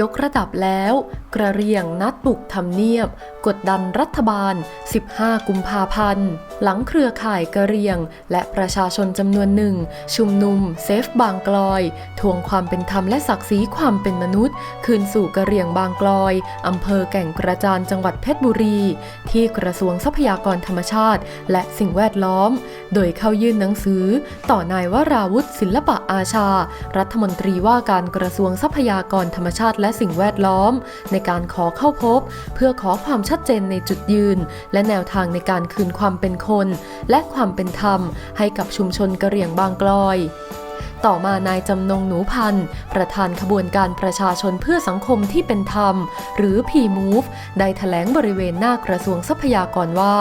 ยกระดับแล้ว กระเรียงนัดบุกทำเนียบ กดดันรัฐบาล 15 กุมภาพันธ์ หลังเครือข่ายกระเรียง และประชาชนจำนวนหนึ่ง ชุมนุม เซฟบางกลอย ทวงความเป็นธรรมและศักดิ์ศรีความเป็นมนุษย์ คืนสู่กระเรียงบางกลอยอำเภอแก่งกระจานจังหวัดเพชรบุรี ที่กระทรวงทรัพยากรธรรมชาติ และสิ่งแวดล้อม โดยเข้ายื่นหนังสือ ต่อนายวราวุฒิศิลปะอาชา รัฐมนตรีว่าการกระทรวงทรัพยากรธรรมชาติและสิ่งแวดล้อม ในการขอเข้าพบ เพื่อขอความชัดเจนในจุดยืน และแนวทางในการคืนความเป็นคน และความเป็นธรรม ให้กับชุมชนกระเหรี่ยงบางกลอย ต่อมานายจำนงหนูพันธ์ประธานขบวนการประชาชนเพื่อสังคมที่เป็นธรรม หรือ P-Move ได้แถลงบริเวณหน้ากระทรวงทรัพยากรว่า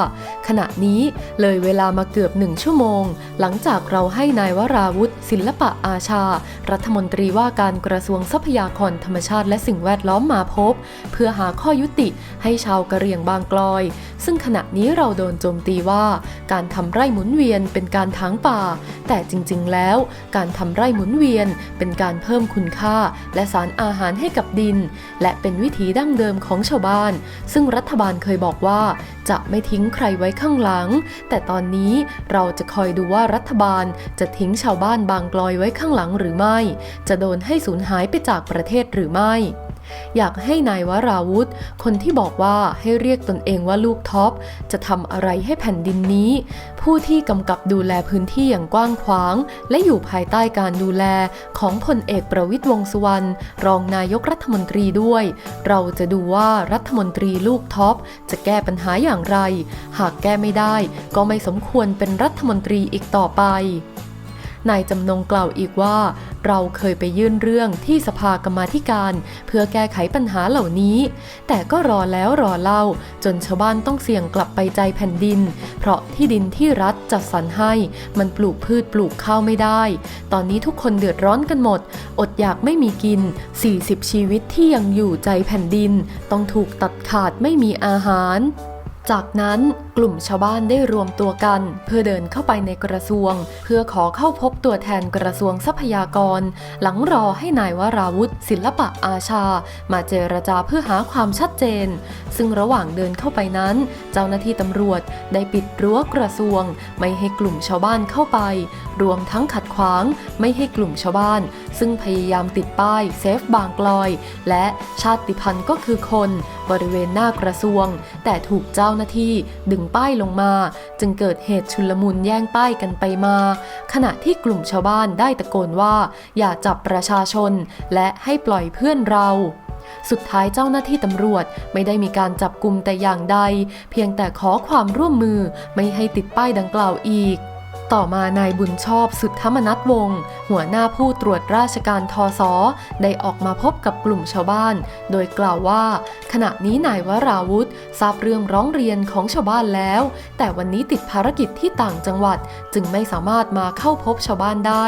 ขณะนี้เลยเวลามาเกือบหนึ่งชั่วโมง หลังจากเราให้นายวราวุฒิศิลปะอาชา รัฐมนตรีว่าการกระทรวงทรัพยากรธรรมชาติและสิ่งแวดล้อมมาพบ เพื่อหาข้อยุติให้ชาวกะเหรี่ยงบางกลอย ซึ่งขณะนี้เราโดนโจมตีว่า การทำไร่หมุนเวียนเป็นการถางป่า แต่จริง ๆ แล้วการทำไร่หมุนเวียน เป็นการเพิ่มคุณค่า และสารอาหารให้กับดิน และเป็นวิถีดั้งเดิมของชาวบ้าน ซึ่งรัฐบาลเคยบอกว่า จะไม่ทิ้งใครไว้ข้างหลัง แต่ตอนนี้เราจะคอยดูว่ารัฐบาลจะทิ้งชาวบ้านบางกลอยไว้ข้างหลังหรือไม่ จะโดนให้สูญหายไปจากประเทศหรือไม่ อยากให้นายวราวุธ คนที่บอกว่าให้เรียกตนเองว่าลูกท็อป จะทำอะไรให้แผ่นดินนี้ ผู้ที่กำกับดูแลพื้นที่อย่างกว้างขวาง และอยู่ภายใต้การดูแลของพลเอกประวิตยวงษ์สุวรรณรองนายกรัฐมนตรีด้วย เราจะดูว่ารัฐมนตรีลูกท็อป จะแก้ปัญหาอย่างไร หากแก้ไม่ได้ก็ไม่สมควรเป็นรัฐมนตรีอีกต่อไปนายจำนงกล่าวอีกว่า เราเคยไปยื่นเรื่องที่สภากรรมาธิการ เพื่อแก้ไขปัญหาเหล่านี้ แต่ก็รอแล้วรอเล่า จนชาวบ้านต้องเสี่ยงกลับไปใจแผ่นดิน เพราะที่ดินที่รัฐจัดสรรให้มันปลูกพืชปลูกข้าวไม่ได้ ตอนนี้ทุกคนเดือดร้อนกันหมด อดอยากไม่มีกิน 40 ชีวิตที่ยังอยู่ใจแผ่นดิน ต้องถูกตัดขาดไม่มีอาหาร จากนั้น กลุ่มชาวบ้านได้รวมตัวกัน เพื่อเดินเข้าไปในกระทรวง เพื่อขอเข้าพบตัวแทนกระทรวงทรัพยากร หลังรอให้นายวราวุธศิลปะอาชา มาเจรจาเพื่อหาความชัดเจน ซึ่งระหว่างเดินเข้าไปนั้น เจ้าหน้าที่ตำรวจได้ปิดรั้วกระทรวง ไม่ให้กลุ่มชาวบ้านเข้าไป รวมทั้งขัดขวางไม่ให้กลุ่มชาวบ้าน ซึ่งพยายามติดป้ายเซฟบางกลอย และชาติพันธุ์ก็คือคน บริเวณหน้ากระทรวง แต่ถูกเจ้าหน้าที่ดึงป้ายลงมา จึงเกิดเหตุชุลมุนแย่งป้ายกันไปมา ขณะที่กลุ่มชาวบ้านได้ตะโกนว่า อย่าจับประชาชน และให้ปล่อยเพื่อนเราสุดท้ายเจ้าหน้าที่ตำรวจไม่ได้มีการจับกลุ่มแต่อย่างใด เพียงแต่ขอความร่วมมือไม่ให้ติดป้ายดังกล่าวอีก ต่อมานายบุญชอบสุทธมนัทวงศ์หัวหน้าผู้ตรวจราชการทศได้ออกมาพบกับกลุ่มชาวบ้าน โดยกล่าวว่า ขณะนี้นายวราวุธ ทราบเรื่องร้องเรียนของชาวบ้านแล้ว แต่วันนี้ติดภารกิจที่ต่างจังหวัด จึงไม่สามารถมาเข้าพบชาวบ้านได้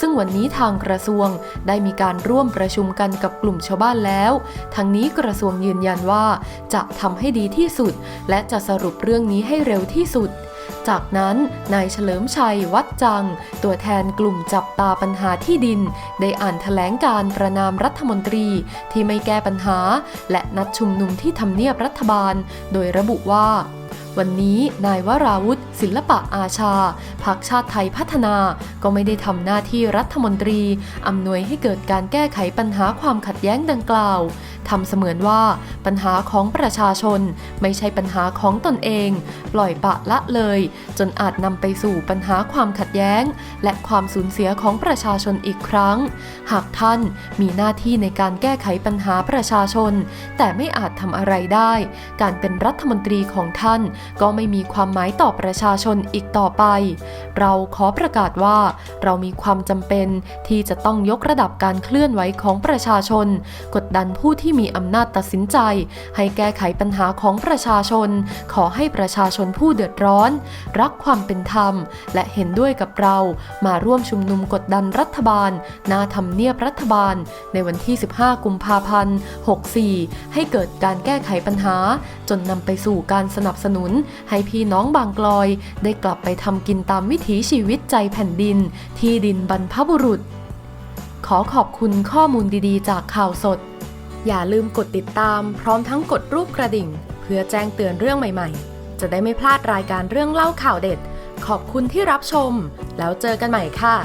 ซึ่งวันนี้ทางกระทรวงได้มีการร่วมประชุมกันกับกลุ่มชาวบ้านแล้ว ทั้งนี้กระทรวงยืนยันว่า จะทำให้ดีที่สุด และจะสรุปเรื่องนี้ให้เร็วที่สุด จากนั้นนายเฉลิมชัยวัดจัง ตัวแทนกลุ่มจับตาปัญหาที่ดิน ได้อ่านแถลงการประนามรัฐมนตรีที่ไม่แก้ปัญหา และนัดชุมนุมที่ทำเนียบรัฐบาล โดยระบุว่า วันนี้นายวราวุธ ศิลปะอาชาพักชาติไทยพัฒนาก็ไม่ได้ทำหน้าที่รัฐมนตรี อำนวยให้เกิดการแก้ไขปัญหาความขัดแย้งดังกล่าวทำเสมือนว่าปัญหาของประชาชน ไม่ใช่ปัญหาของตนเอง ปล่อยปะละเลย จนอาจนำไปสู่ปัญหาความขัดแย้ง และความสูญเสียของประชาชนอีกครั้ง หากท่านมีหน้าที่ในการแก้ไขปัญหาประชาชน แต่ไม่อาจทำอะไรได้ การเป็นรัฐมนตรีของท่านก็ไม่มีความหมายต่อประชาชนอีกต่อไป เราขอประกาศว่า เรามีความจำเป็นที่จะต้องยกระดับการเคลื่อนไหวของประชาชน กดดันผู้ที่มีอำนาจตัดสินใจ ให้แก้ไขปัญหาของประชาชน ขอให้ประชาชนผู้เดือดร้อน รักความเป็นธรรม และเห็นด้วยกับเรา มาร่วมชุมนุมกดดันรัฐบาลหน้าทำเนียบรัฐบาล ในวันที่ 15 กุมภาพันธ์ 64 ให้เกิดการแก้ไขปัญหา จนนำไปสู่การสนับสนุนน ให้พี่น้องบางกลอย ได้กลับไปทำกินตามวิถีชีวิตใจแผ่นดิน ที่ดินบรรพบุรุษ ขอขอบคุณข้อมูลดีๆ จากข่าวสด อย่าลืมกดติดตามพร้อมทั้งกดรูปกระดิ่ง เพื่อแจ้งเตือนเรื่องใหม่ๆ จะได้ไม่พลาดรายการเรื่องเล่าข่าวเด็ด ขอบคุณที่รับชม แล้วเจอกันใหม่ค่ะ